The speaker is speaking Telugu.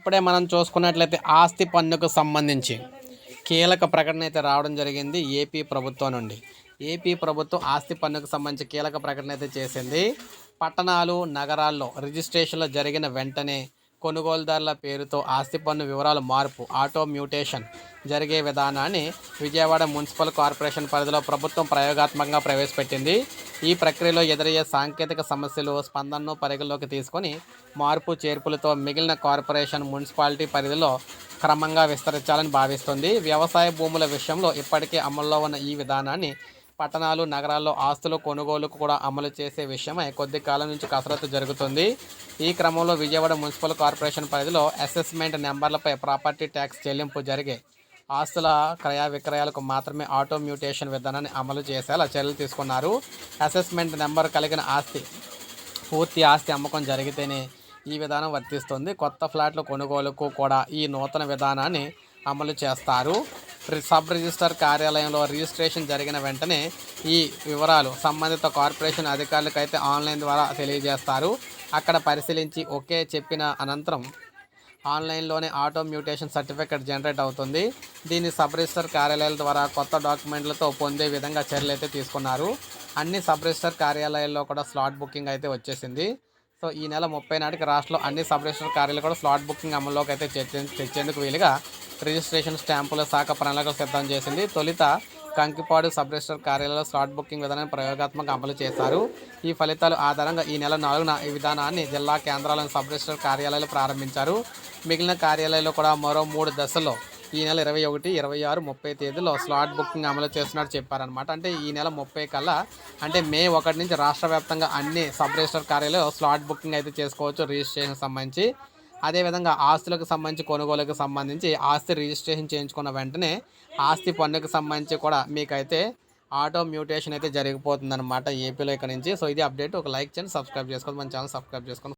ఇప్పుడే మనం చూసుకున్నట్లయితే ఆస్తి పన్నుకు సంబంధించి కీలక ప్రకటన అయితే రావడం జరిగింది ఏపీ ప్రభుత్వం నుండి. ఏపీ ప్రభుత్వం ఆస్తి పన్నుకు సంబంధించి కీలక ప్రకటన అయితే చేసింది. పట్టణాలు నగరాల్లో రిజిస్ట్రేషన్లు జరిగిన వెంటనే కొనుగోలుదారుల పేరుతో ఆస్తి పన్ను వివరాలు మార్పు ఆటో మ్యూటేషన్ జరిగే విధానాన్ని విజయవాడ మున్సిపల్ కార్పొరేషన్ పరిధిలో ప్రభుత్వం ప్రయోగాత్మకంగా ప్రవేశపెట్టింది. ఈ ప్రక్రియలో ఎదురయ్యే సాంకేతిక సమస్యలు స్పందనను పరిగణలోకి తీసుకొని మార్పు చేర్పులతో మిగిలిన కార్పొరేషన్ మున్సిపాలిటీ పరిధిలో క్రమంగా విస్తరించాలని భావిస్తుంది. వ్యవసాయ భూముల విషయంలో ఇప్పటికే అమల్లో ఉన్న ఈ విధానాన్ని పట్టణాలు నగరాల్లో ఆస్తుల కొనుగోలుకు కూడా అమలు చేసే విషయమై కొద్ది కాలం నుంచి కసరత్తు జరుగుతుంది. ఈ క్రమంలో విజయవాడ మున్సిపల్ కార్పొరేషన్ పరిధిలో అసెస్మెంట్ నెంబర్లపై ప్రాపర్టీ ట్యాక్స్ చెల్లింపు జరిగే ఆస్తుల క్రయ విక్రయాలకు మాత్రమే ఆటో మ్యూటేషన్ విధానాన్ని అమలు చేసేలా చర్యలు తీసుకున్నారు. అసెస్మెంట్ నెంబర్ కలిగిన ఆస్తి పూర్తి ఆస్తి అమ్మకం జరిగితేనే ఈ విధానం వర్తిస్తుంది. కొత్త ఫ్లాట్ల కొనుగోలుకు కూడా ఈ నూతన విధానాన్ని అమలు చేస్తారు. సబ్ రిజిస్టర్ కార్యాలయంలో రిజిస్ట్రేషన్ జరిగిన వెంటనే ఈ వివరాలు సంబంధిత కార్పొరేషన్ అధికారులకు అయితే ఆన్లైన్ ద్వారా తెలియజేస్తారు. అక్కడ పరిశీలించి ఓకే చెప్పిన అనంతరం ఆన్లైన్లోనే ఆటో మ్యూటేషన్ సర్టిఫికేట్ జనరేట్ అవుతుంది. దీన్ని సబ్ రిజిస్టర్ కార్యాలయాల ద్వారా కొత్త డాక్యుమెంట్లతో పొందే విధంగా చర్యలు అయితే తీసుకున్నారు. అన్ని సబ్ రిజిస్టర్ కార్యాలయాల్లో కూడా స్లాట్ బుకింగ్ అయితే వచ్చేసింది. సో ఈ నెల ముప్పై నాటికి రాష్ట్రంలో అన్ని సబ్ రిజిస్టర్ కార్యాలయాలు కూడా స్లాట్ బుకింగ్ అమల్లోకి అయితే తెచ్చే- తెచ్చేందుకు వీలుగా రిజిస్ట్రేషన్ స్టాంపుల శాఖ ప్రణాళికలు సిద్ధం చేసింది. తొలిత కంకిపాడు సబ్ రిజిస్టర్ కార్యాలయంలో స్లాట్ బుకింగ్ విధానాన్ని ప్రయోగాత్మక అమలు చేశారు. ఈ ఫలితాలు ఆధారంగా ఈ నెల నాలుగున ఈ విధానాన్ని జిల్లా కేంద్రాలను సబ్ రిజిస్టర్ కార్యాలయాలు ప్రారంభించారు. మిగిలిన కార్యాలయాల్లో కూడా మరో మూడు దశల్లో ఈ నెల ఇరవై ఒకటి ఇరవై ఆరు ముప్పై తేదీలో స్లాట్ బుకింగ్ అమలు చేస్తున్నట్టు చెప్పారనమాట అంటే ఈ నెల ముప్పై కల్లా అంటే మే ఒకటి నుంచి రాష్ట్ర వ్యాప్తంగా అన్ని సబ్ రిజిస్టర్ కార్యాలయంలో స్లాట్ బుకింగ్ అయితే చేసుకోవచ్చు రిజిస్ట్రేషన్ సంబంధించి. అదేవిధంగా ఆస్తులకు సంబంధించి కొనుగోలుకు సంబంధించి ఆస్తి రిజిస్ట్రేషన్ చేయించుకున్న వెంటనే ఆస్తి పన్నుకు సంబంధించి కూడా మీకైతే ఆటో మ్యూటేషన్ అయితే జరిగిపోతుందన్నమాట ఏపీలో ఇక్కడ నుంచి. సో ఇది అప్డేట్. ఒక లైక్ చేయండి సబ్స్క్రైబ్ చేసుకోండి మన ఛానల్ సబ్స్క్రైబ్ చేసుకోండి.